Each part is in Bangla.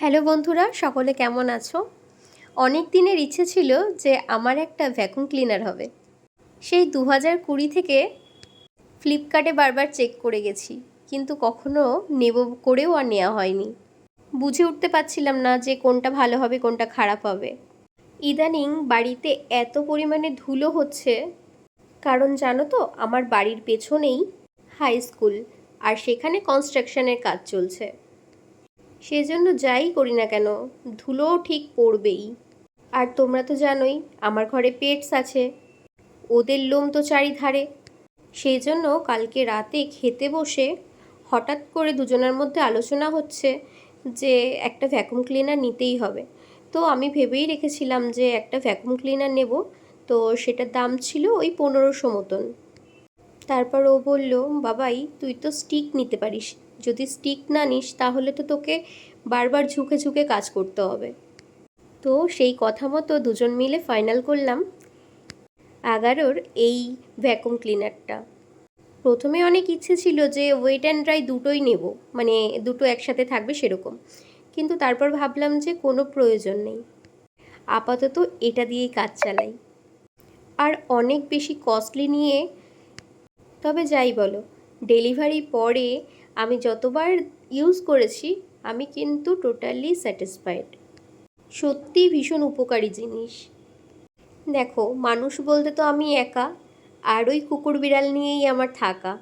হ্যালো বন্ধুরা, সকলে কেমন আছো? অনেক দিনের ইচ্ছে ছিল যে আমার একটা ভ্যাকুম ক্লিনার হবে। সেই দু হাজার কুড়ি থেকে ফ্লিপকার্টে বারবার চেক করে গেছি, কিন্তু কখনো নেব করেও আর নেওয়া হয়নি। বুঝে উঠতে পারছিলাম না যে কোনটা ভালো হবে, কোনটা খারাপ হবে। ইদানিং বাড়িতে এত পরিমাণে ধুলো হচ্ছে, কারণ জানো তো, আমার বাড়ির পেছনেই হাই স্কুল আর সেখানে কনস্ট্রাকশনের কাজ চলছে। সেজন্য যাই করি না কেন, ধুলোও ঠিক পড়বেই। আর তোমরা তো জানোই, আমার ঘরে পেটস আছে। ওদের লোম তো চারিধারে। সেই জন্য কালকে রাতে খেতে বসে হঠাৎ করে দুজনের মধ্যে আলোচনা হচ্ছে যে একটা ভ্যাকুম ক্লিনার নিতেই হবে। তো আমি ভেবেই রেখেছিলাম যে একটা ভ্যাকুম ক্লিনার নেব। তো সেটার দাম ছিল ওই পনেরোশো মতন। তারপর ও বলল, বাবাই, তুই তো স্টিক নিতে পারিস। যদি স্টিক না নিস, তাহলে তো তোকে বারবার ঝুঁকে ঝুঁকে কাজ করতে হবে। তো সেই কথা মতো দুজন মিলে ফাইনাল করলাম এগারোর এই ভ্যাকুম ক্লিনারটা প্রথমে অনেক ইচ্ছে ছিল যে ওয়েট অ্যান্ড ড্রাই দুটোই নেব মানে দুটো একসাথে থাকবে সেরকম। কিন্তু তারপর ভাবলাম যে কোনো প্রয়োজন নেই। আপাতত এটা দিয়েই কাজ চালাই। আর অনেক বেশি কস্টলি নিয়ে তবে যাই বলো ডেলিভারি পরে আমি যতবার ইউজ করেছি, আমি কিন্তু টোটালি স্যাটিসফাইড সত্যি ভীষণ উপকারী জিনিস। দেখো, মানুষ বলতে তো আমি একা, আর ওই কুকুর বিড়াল নিয়েই আমার থাকা।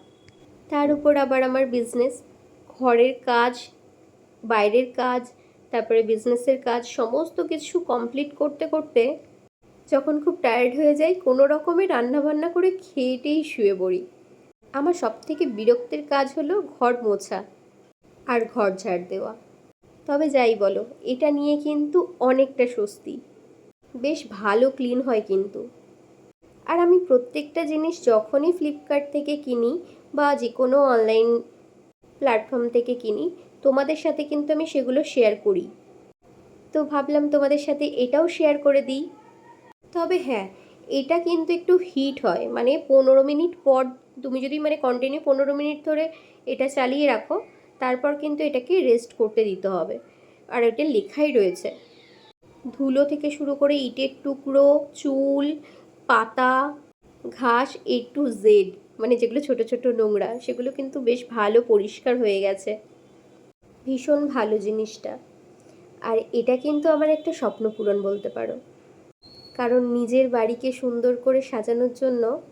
তার উপর আবার আমার বিজনেস ঘরের কাজ, বাইরের কাজ, তারপরে বিজনেসের কাজ, সমস্ত কিছু কমপ্লিট করতে করতে যখন খুব টায়ার্ড হয়ে যাই, কোনো রকমে রান্নাবান্না করে খেয়েটেই শুয়ে পড়ি। আমার সবথেকে বিরক্তের কাজ হলো ঘর মোছা আর ঘর ঝাড় দেওয়া। তবে যাই বলো, এটা নিয়ে কিন্তু অনেকটা স্বস্তি। বেশ ভালো ক্লিন হয় কিন্তু। আর আমি প্রত্যেকটা জিনিস যখনই ফ্লিপকার্ট থেকে কিনি বা যে কোনো অনলাইন প্ল্যাটফর্ম থেকে কিনি, তোমাদের সাথে কিন্তু আমি সেগুলো শেয়ার করি। তো ভাবলাম তোমাদের সাথে এটাও শেয়ার করে দিই। তবে হ্যাঁ এটা কিন্তু একটু হিট হয় মানে পনেরো মিনিট পর তুমি যদি মানে কন্টিনিউ পনেরো মিনিট ধরে এটা চালিয়ে রাখো, তারপর কিন্তু এটাকে রেস্ট করতে দিতে হবে। আর এটা লেখাই রয়েছে। ধুলো থেকে শুরু করে ইটের টুকরো, চুল, পাতা, ঘাস এ টু জেড মানে যেগুলো ছোট ছোট নোংরা, সেগুলো কিন্তু বেশ ভালো পরিষ্কার হয়ে গেছে। ভীষণ ভালো জিনিসটা। আর এটা কিন্তু আমার একটা স্বপ্ন পূরণ বলতে পারো। কারণ নিজের বাড়িকে সুন্দর করে সাজানোর জন্য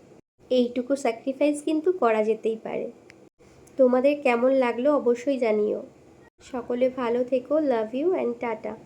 এইটুকু স্যাক্রিফাইস কিন্তু করা যেতেই পারে। তোমাদের কেমন লাগল অবশ্যই জানিও। সকলে ভালো থেকো লাভ ইউ অ্যান্ড টাটা।